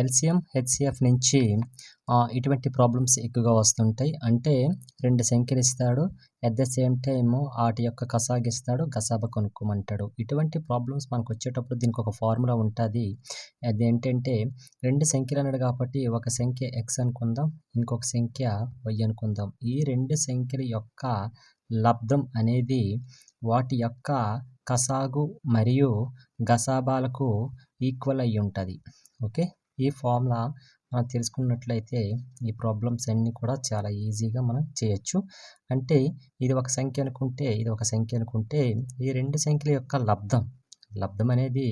LCM HCF నుంచి ఇటువంటి problems ఎక్కువగా వస్తుంటాయి. అంటే రెండు సంఖ్యలు ఇస్తాడు ఎట్ ద సేమ్ టైమ్ వాటి యొక్క కసాగిస్తాడు గసాబ కొనుక్కోమంటాడు. ఇటువంటి ప్రాబ్లమ్స్ మనకు వచ్చేటప్పుడు దీనికి ఒక ఫార్ములా ఉంటుంది. అది ఏంటంటే రెండు సంఖ్యలు అన్నాడు కాబట్టి ఒక సంఖ్య ఎక్స్ అనుకుందాం ఇంకొక సంఖ్య వై అనుకుందాం. ఈ రెండు సంఖ్యల యొక్క లబ్ధం అనేది వాటి యొక్క కసాగు మరియు గసాబాలకు ఈక్వల్ అయి ఉంటుంది ఓకే? ఈ ఫార్ములా మనం తెలుసుకున్నట్లయితే ఈ ప్రాబ్లమ్స్ అన్నీ కూడా చాలా ఈజీగా మనం చేయొచ్చు. అంటే ఇది ఒక సంఖ్య అనుకుంటే ఇది ఒక సంఖ్య అనుకుంటే ఈ రెండు సంఖ్యల యొక్క లబ్ధం లబ్ధం అనేది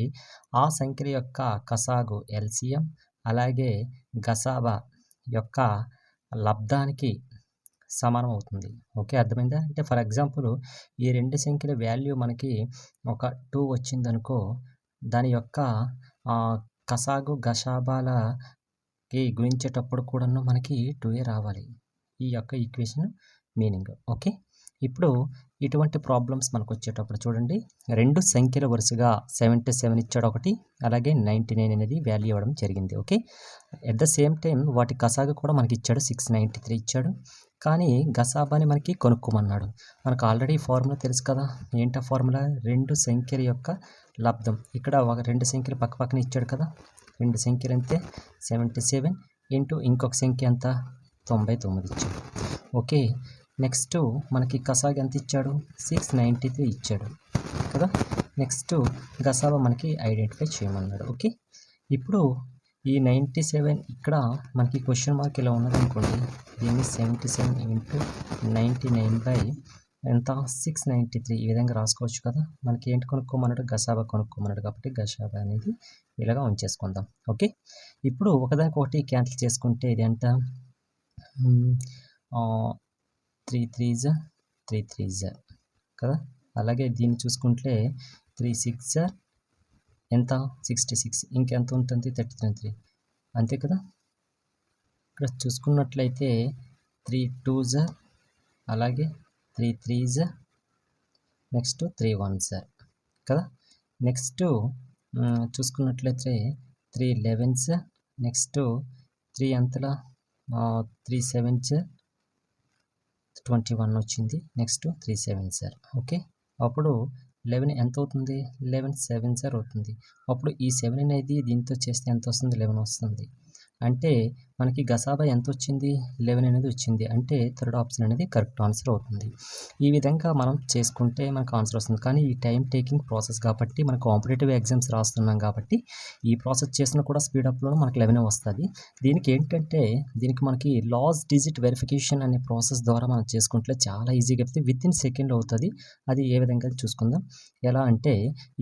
ఆ సంఖ్యల యొక్క కసాగు ఎల్సిఎం అలాగే గసాబా యొక్క లబ్ధానికి సమానం అవుతుంది. ఓకే? అర్థమైందా? అంటే ఫర్ ఎగ్జాంపుల్ ఈ రెండు సంఖ్యల వాల్యూ మనకి ఒక టూ వచ్చిందనుకో దాని యొక్క కసాగు గషాబాలకి గుణించేటప్పుడు కూడాను మనకి టూయే రావాలి. ఈ యొక్క ఈక్వేషన్ మీనింగ్ ఓకే ఇప్పుడు ఇటువంటి ప్రాబ్లమ్స్ మనకు వచ్చేటప్పుడు చూడండి. రెండు సంఖ్యల వరుసగా సెవెంటీ సెవెన్ ఇచ్చాడు ఒకటి అలాగే నైంటీ నైన్ అనేది వాల్యూ ఇవ్వడం జరిగింది. Okay at the same time వాటి కసాగు కూడా మనకి ఇచ్చాడు సిక్స్ నైంటీ త్రీ ఇచ్చాడు. కానీ గసాబాని మనకి కొనుక్కోమన్నాడు. మనకు ఆల్రెడీ ఫార్ములా తెలుసు కదా. ఏంటా ఫార్ములా రెండు సంఖ్యల యొక్క లబ్ధం. ఇక్కడ ఒక రెండు సంఖ్యలు పక్క పక్కన ఇచ్చాడు కదా. రెండు సంఖ్యలు అంతే సెవెంటీ సెవెన్ ఇంటూ ఇంకొక సంఖ్య ఎంత? తొంభై తొమ్మిది ఇచ్చాడు. ఓకే. నెక్స్ట్ మనకి కసాగ్ ఎంత ఇచ్చాడు? సిక్స్ నైంటీ త్రీ ఇచ్చాడు కదా. నెక్స్ట్ గసాబా మనకి ఐడెంటిఫై చేయమన్నాడు. ఓకే. ఇప్పుడు ఈ నైంటీ సెవెన్ ఇక్కడ మనకి క్వశ్చన్ మార్క్ ఇలా ఉన్నదనుకోండి. దీన్ని seventy seven into ninety nine by ఎంత? సిక్స్ నైంటీ త్రీ ఈ విధంగా రాసుకోవచ్చు కదా. మనకి ఏంటి కొనుక్కోమన్నాడు? గసాబా కొనుక్కోమన్నాడు కాబట్టి గసాబా అనేది ఇలాగా ఉంచేసుకుందాం. ఓకే? ఇప్పుడు ఒకదానికొకటి క్యాన్సిల్ చేసుకుంటే ఇది ఎంత? త్రీ త్రీ త్రీ త్రీజా కదా? అలాగే దీన్ని చూసుకుంటే త్రీ సిక్స్ ఎంత? సిక్స్టీ సిక్స్ ఇంకెంత ఉంటుంది? థర్టీ త్రీ త్రీ అంతే కదా? ఇక్కడ చూసుకున్నట్లయితే త్రీ టూ అలాగే three threes next three one కదా? నెక్స్ట్ చూసుకున్నట్లయితే త్రీ లెవెన్స్ నెక్స్ట్ త్రీ అంతలా త్రీ సెవెన్స్ ట్వంటీ వన్ వచ్చింది. Next three seven sir okay అప్పుడు లెవెన్ ఎంత అవుతుంది? లెవెన్ సెవెన్ సార్ అవుతుంది. అప్పుడు ఈ సెవెన్ అనేది దీంతో చేస్తే ఎంత వస్తుంది? లెవెన్ వస్తుంది. అంటే మనకి గసాబా ఎంత వచ్చింది లెవెన్ అనేది వచ్చింది. అంటే థర్డ్ ఆప్షన్ అనేది కరెక్ట్ ఆన్సర్ అవుతుంది. ఈ విధంగా మనం చేసుకుంటే మనకు ఆన్సర్ వస్తుంది. కానీ ఈ టైం టేకింగ్ ప్రాసెస్ కాబట్టి మనం కాంపిటేటివ్ ఎగ్జామ్స్ రాస్తున్నాం కాబట్టి ఈ ప్రాసెస్ చేసిన కూడా స్పీడప్లో మనకి లెవెన్ వస్తుంది. దీనికి ఏంటంటే దీనికి మనకి లాస్ డిజిట్ వెరిఫికేషన్ అనే ప్రాసెస్ ద్వారా మనం చేసుకుంటే చాలా ఈజీగా అయితే విత్ ఇన్ సెకండ్ అవుతుంది. అది ఏ విధంగా చూసుకుందాం. ఎలా అంటే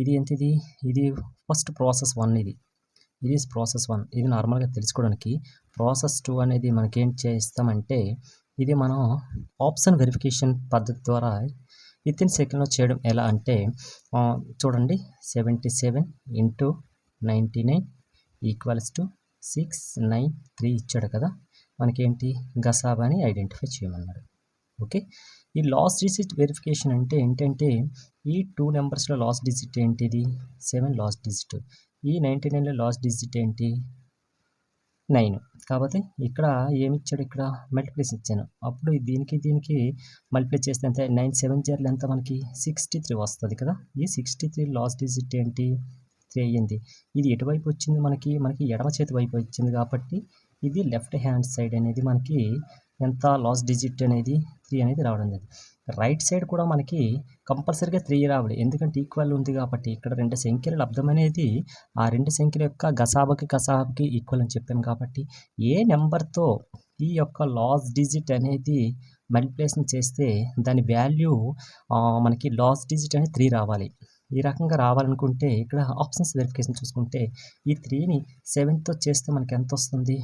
ఇది ఏంటిది? ఇది ఫస్ట్ ప్రాసెస్ వన్ ఇది. ఇది ప్రాసెస్ వన్. ఇది నార్మల్గా తెలుసుకోవడానికి ప్రాసెస్ టూ అనేది మనకేం చేస్తామంటే ఇది మనం ఆప్షన్ వెరిఫికేషన్ పద్ధతి ద్వారా విత్ ఇన్ సెకండ్లో చేయడం ఎలా అంటే చూడండి seventy seven into ninety nine equals to six nine three ఇచ్చాడు కదా మనకేంటి? గసాబాని ఐడెంటిఫై చేయమన్నాడు. ఓకే? ఈ లాస్ట్ డిజిట్ వెరిఫికేషన్ అంటే ఏంటంటే ఈ టూ నెంబర్స్లో లాస్ట్ డిజిట్ ఏంటిది? Seven last digit. ఈ నైంటీ నైన్లో లాస్ట్ డిజిట్ ఏంటి? నైన్. కాబట్టి ఇక్కడ ఏమి ఇచ్చాడు ఇక్కడ? మల్టిప్లేస్ ఇచ్చాను. అప్పుడు దీనికి దీనికి మల్టిప్లై చేస్తే ఎంత? నైన్ సెవెన్ జీరోలు ఎంత మనకి సిక్స్టీ త్రీ వస్తుంది కదా? ఈ సిక్స్టీ త్రీ లాస్ట్ డిజిట్ ఏంటి? త్రీ అయ్యింది. ఇది ఎటువైపు వచ్చింది మనకి? మనకి ఎడమ చేతి వైపు వచ్చింది కాబట్టి ఇది లెఫ్ట్ హ్యాండ్ సైడ్ అనేది మనకి ఎంత లాస్ట్ డిజిట్ అనేది త్రీ అనేది రావడం లేదు. రైట్ సైడ్ కూడా మనకి కంపల్సరీగా త్రీ రావాలి. ఎందుకంటే ఈక్వల్ ఉంది కాబట్టి ఇక్కడ రెండు సంఖ్యల లబ్ధం అనేది ఆ రెండు సంఖ్యల యొక్క గసాబకి కసాబకి ఈక్వల్ అని చెప్పాం కాబట్టి ఏ నెంబర్తో ఈ యొక్క లాస్ డిజిట్ అనేది మల్టిప్లేషన్ చేస్తే దాని వాల్యూ మనకి లాస్ట్ డిజిట్ అనేది త్రీ రావాలి. ఈ రకంగా రావాలనుకుంటే ఇక్కడ ఆప్షన్స్ వెరిఫికేషన్ చూసుకుంటే ఈ త్రీని సెవెన్తో చేస్తే మనకి ఎంత వస్తుంది?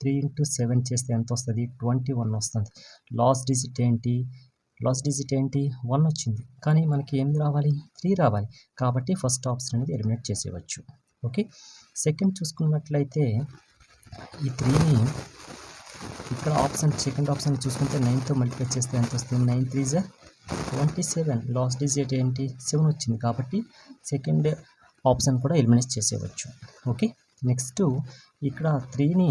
త్రీ ఇంటూ సెవెన్ చేస్తే ఎంత వస్తుంది? ట్వంటీ వన్ వస్తుంది. లాస్ట్ డిజిట్ ఏంటి? లాస్ట్ డిజిట్ ఏంటి? వన్ వచ్చింది. కానీ మనకి ఏం రావాలి? త్రీ రావాలి. కాబట్టి ఫస్ట్ ఆప్షన్ అనేది ఎలిమినేట్ చేసేయవచ్చు. ఓకే? సెకండ్ చూసుకున్నట్లయితే ఈ త్రీని ఇక్కడ ఆప్షన్ సెకండ్ ఆప్షన్ చూసుకుంటే నైన్తో మల్టిప్లై చేస్తే ఎంత వస్తుంది? నైన్ త్రీ జా ట్వంటీ సెవెన్. లాస్ట్ డిజిట్ ఏంటి? సెవెన్ వచ్చింది కాబట్టి సెకండ్ ఆప్షన్ కూడా ఎలిమినేట్ చేసేయవచ్చు. ఓకే? నెక్స్ట్ ఇక్కడ త్రీని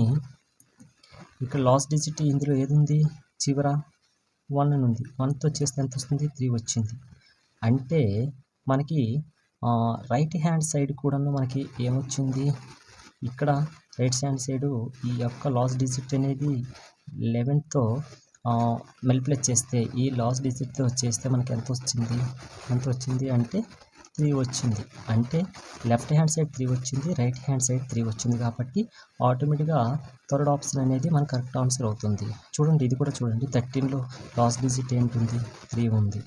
ఇక్కడ లాస్ట్ డిజిట్ ఇందులో ఏది ఉంది చివర వన్ అని ఉంది. వన్తో చేస్తే ఎంత వస్తుంది? త్రీ వచ్చింది. అంటే మనకి రైట్ హ్యాండ్ సైడ్ కూడాను మనకి ఏమొచ్చింది? ఇక్కడ రైట్ హ్యాండ్ సైడు ఈ యొక్క లాస్ట్ డిజిట్ అనేది లెవెన్తో మల్టిప్లై చేస్తే ఈ లాస్ట్ డిజిట్తో చేస్తే మనకి ఎంత వచ్చింది ఎంత వచ్చింది అంటే త్రీ వచ్చింది. అంటే లెఫ్ట్ హ్యాండ్ సైడ్ త్రీ వచ్చింది రైట్ హ్యాండ్ సైడ్ త్రీ వచ్చింది కాబట్టి ఆటోమేటిక్గా థర్డ్ ఆప్షన్ అనేది మనకు కరెక్ట్ ఆన్సర్ అవుతుంది. చూడండి ఇది కూడా చూడండి. థర్టీన్లో లాస్ట్ డిజిట్ ఏంటుంది? త్రీ ఉంది.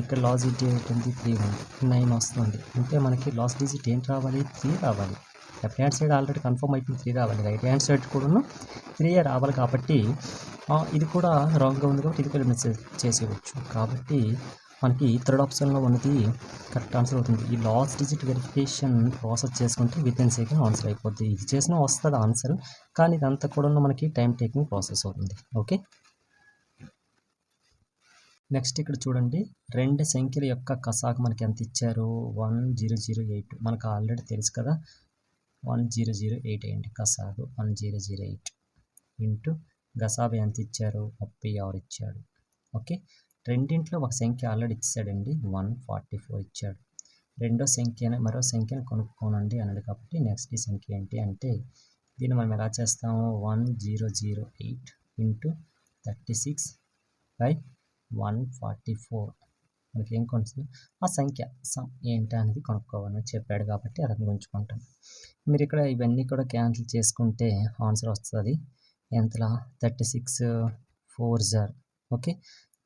ఇక్కడ లాస్ట్ డిజిట్ ఏంటుంది? త్రీ ఉంది. నైన్ వస్తుంది. అంటే మనకి లాస్ట్ డిజిట్ ఏంటి రావాలి? త్రీ రావాలి. Left hand side already confirm అయిపోయింది త్రీ రావాలి. రైట్ హ్యాండ్ సైడ్ కూడాను త్రీ రావాలి కాబట్టి ఇది కూడా రాంగ్గా ఉంది కాబట్టి ఇది కూడా మెసేజ్ చేసేయవచ్చు కాబట్టి మనకి థర్డ్ ఆప్షన్లో ఉన్నది కరెక్ట్ ఆన్సర్ అవుతుంది. ఈ లాస్ట్ డిజిట్ వెరిఫికేషన్ ప్రాసెస్ చేసుకుంటే విత్ ఇన్ సెకండ్ ఆన్సర్ అయిపోద్ది. ఇది చేసినా వస్తుంది ఆన్సర్ కానీ ఇదంతా కూడా మనకి టైం టేకింగ్ ప్రాసెస్ అవుతుంది. ఓకే? నెక్స్ట్ ఇక్కడ చూడండి. రెండు సంఖ్యల యొక్క కసాకు మనకి ఎంత ఇచ్చారు? One zero zero eight. మనకు ఆల్రెడీ తెలుసు కదా. వన్ జీరో జీరో ఎయిట్ అయ్యండి కసాకు one zero zero eight. Into గసాబు ఎంత ఇచ్చారు? ముప్పై ఆరు ఇచ్చాడు. ఓకే? రెండింట్లో ఒక సంఖ్య ఆల్రెడీ ఇచ్చాడండి. వన్ ఫార్టీ ఫోర్ ఇచ్చాడు. రెండో సంఖ్యను మరో సంఖ్యను కొనుక్కోనండి అన్నాడు కాబట్టి నెక్స్ట్ ఈ సంఖ్య ఏంటి అంటే దీన్ని మనం ఎలా చేస్తాము? One zero zero eight into thirty six by one forty four మనకి ఏం కొనుస్తుంది ఆ సంఖ్య సమ్ ఏంటి అనేది కొనుక్కోవాలని చెప్పాడు కాబట్టి అతను ఉంచుకుంటాను. మీరు ఇక్కడ ఇవన్నీ కూడా క్యాన్సిల్ చేసుకుంటే ఆన్సర్ వస్తుంది. ఎంతలా? థర్టీ సిక్స్ ఫోర్ జార్ ఓకే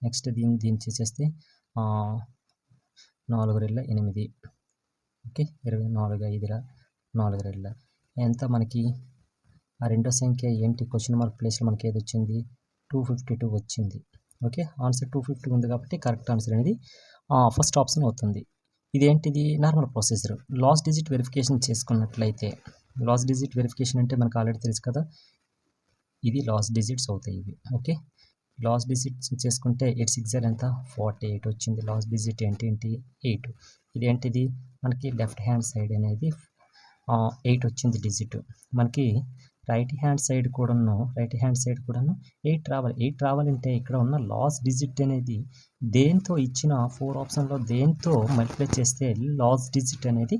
నెక్స్ట్ దీన్ని దీన్ని చేసేస్తే నాలుగు రెళ్ళ ఎనిమిది. ఓకే? ఇరవై నాలుగు ఐదుల నాలుగు రెళ్ళ ఎంత మనకి? ఆ రెండో సంఖ్య ఏంటి? క్వశ్చన్ మార్క్ ప్లేస్లో మనకి ఏది వచ్చింది? టూ ఫిఫ్టీ టూ వచ్చింది. ఓకే? ఆన్సర్ టూ ఫిఫ్టీ ఉంది కాబట్టి కరెక్ట్ ఆన్సర్ అనేది ఫస్ట్ ఆప్షన్ అవుతుంది. ఇదేంటిది? Normal procedure last digit verification చేసుకున్నట్లయితే లాస్ట్ డిజిట్ వెరిఫికేషన్ అంటే మనకు ఆల్రెడీ తెలుసు కదా? ఇది లాస్ట్ డిజిట్స్ అవుతాయి ఇవి. ఓకే? లాస్ట్ డిజిట్ చేసుకుంటే ఎయిట్ సిక్స్ ఎంత? ఫార్టీ ఎయిట్ వచ్చింది. లాస్ట్ డిజిట్ ఏంటి? ఏంటి? ఎయిట్. ఇది ఏంటిది? మనకి లెఫ్ట్ హ్యాండ్ సైడ్ అనేది ఎయిట్ వచ్చింది డిజిట్. మనకి రైట్ హ్యాండ్ సైడ్ కూడాను రైట్ హ్యాండ్ సైడ్ కూడాను ఎయిట్ రావాలి. ఎయిట్ రావాలంటే ఇక్కడ ఉన్న లాస్ డిజిట్ అనేది దేంతో ఇచ్చిన ఫోర్ ఆప్షన్లో దేంతో మల్టిప్లై చేస్తే లాస్ డిజిట్ అనేది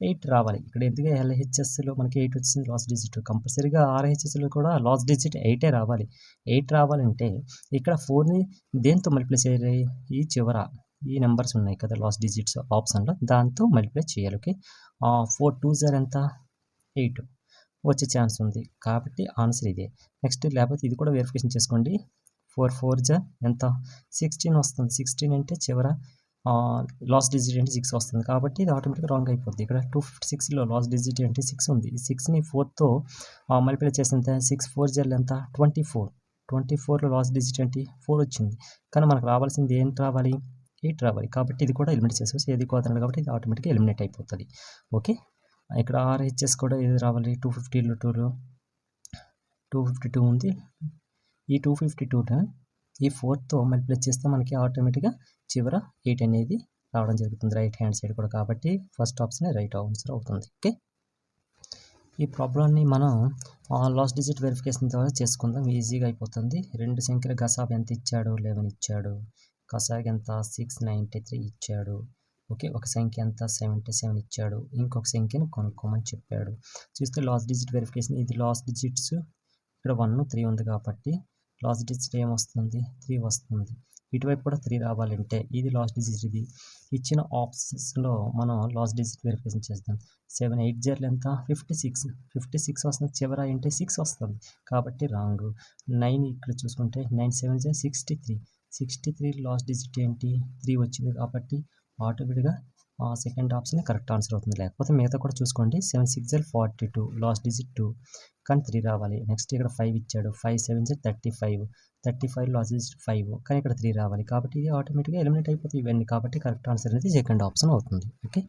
ఎయిట్ రావాలి. ఇక్కడ ఎందుకు ఎల్హెచ్ఎస్లో మనకి ఎయిట్ వచ్చింది? Last digit. కంపల్సరీగా ఆర్హెచ్ఎస్లో కూడా లాస్ట్ డిజిట్ ఎయిటే రావాలి. ఎయిట్ రావాలంటే ఇక్కడ ఫోర్ని దేంతో మల్టిప్లై చేయాలి? ఈ చివర ఈ నెంబర్స్ ఉన్నాయి కదా లాస్ట్ డిజిట్స్ ఆప్షన్లో. దాంతో మల్టిప్లై చేయాలి. ఓకే? ఫోర్ టూ జార్ ఎంత? ఎయిట్ వచ్చే ఛాన్స్ ఉంది. కాబట్టి ఆన్సర్ ఇదే. నెక్స్ట్ లేకపోతే ఇది కూడా వెరిఫికేషన్ చేసుకోండి. ఫోర్ ఫోర్ జా ఎంత? సిక్స్టీన్ వస్తుంది. సిక్స్టీన్ అంటే చివర లాస్ట్ డిజిట్ అంటే సిక్స్ వస్తుంది. కాబట్టి ఇది ఆటోమేటిక్గా రాంగ్ అయిపోద్ది. ఇక్కడ టూ ఫిఫ్టీ సిక్స్లో లాస్ట్ డిజిట్ అంటే సిక్స్ ఉంది. సిక్స్ని ఫోర్తో మల్టిప్లై చేసినంత సిక్స్ ఫోర్ జెల్ ఎంత? ట్వంటీ ఫోర్ ట్వంటీ ఫోర్లో లాస్ట్ డిజిట్ అంటే ఫోర్ వచ్చింది. కానీ మనకు రావాల్సింది ఏం రావాలి? ఎయిట్ రావాలి. కాబట్టి ఇది కూడా ఎలిమినేట్ చేసేసి ఏది కోతున్నాడు కాబట్టి ఇది ఆటోమేటిక్గా ఎలిమినేట్ అయిపోతుంది. ఓకే ఇక్కడ ఆర్హెచ్ఎస్ కూడా ఏది రావాలి? టూ ఫిఫ్టీలో టూలో టూ ఫిఫ్టీ టూ ఉంది. ఈ టూ ఫిఫ్టీ టూ ఈ ఫోర్తో మల్టిప్లై చేస్తే మనకి ఆటోమేటిక్గా చివర ఎయిట్ అనేది రావడం జరుగుతుంది. రైట్ హ్యాండ్ సైడ్ కూడా కాబట్టి ఫస్ట్ ఆప్షన్ రైట్ ఆన్సర్ అవుతుంది. ఓకే? ఈ ప్రాబ్లమ్ని మనం లాస్ట్ డిజిట్ వెరిఫికేషన్ ద్వారా చేసుకుందాం. ఈజీగా అయిపోతుంది. రెండు సంఖ్యల గసాబ్ ఎంత ఇచ్చాడు? లెవెన్ ఇచ్చాడు. కసాగ్ ఎంత? సిక్స్ నైంటీ త్రీ ఇచ్చాడు. ఓకే? ఒక సంఖ్య ఎంత? సెవెంటీ సెవెన్ ఇచ్చాడు. ఇంకొక సంఖ్యను కొనుక్కోమని చెప్పాడు. చూస్తే లాస్ట్ డిజిట్ వెరిఫికేషన్. ఇది లాస్ట్ డిజిట్స్. ఇక్కడ వన్ త్రీ ఉంది కాబట్టి లాస్ట్ డిజిట్ ఏమొస్తుంది? త్రీ వస్తుంది. ఇటువైపు కూడా త్రీ రావాలంటే ఇది లాస్ట్ డిజిట్ ఇది. ఇచ్చిన ఆప్షన్స్లో మనం లాస్ట్ డిజిట్ వెరిఫికేషన్ చేస్తాం సెవెన్ ఎయిట్ జీరోలు ఎంత ఫిఫ్టీ సిక్స్. ఫిఫ్టీ సిక్స్ వస్తుంది. చివర అంటే సిక్స్ వస్తుంది. కాబట్టి రాంగ్. నైన్ ఇక్కడ చూసుకుంటే nine seven zero sixty three. Sixty three last digit ఏంటి? త్రీ వచ్చింది కాబట్టి ఆటోమేటిక్గా సెకండ్ ఆప్షన్ కరెక్ట్ ఆన్సర్ అవుతుంది. లేకపోతే మిగతా కూడా చూసుకోండి. Seven six zero forty two. Last digit two. కానీ త్రీ రావాలి. నెక్స్ట్ ఇక్కడ ఫైవ్ ఇచ్చాడు. Five seven zero thirty five thirty five last five కానీ ఇక్కడ త్రీ రావాలి. కాబట్టి ఇది ఆటోమేటిక్గా ఎలిమినేట్ అయిపోతుంది ఇవన్నీ. కాబట్టి కరెక్ట్ ఆన్సర్ అనేది సెకండ్ ఆప్షన్ అవుతుంది. ఓకే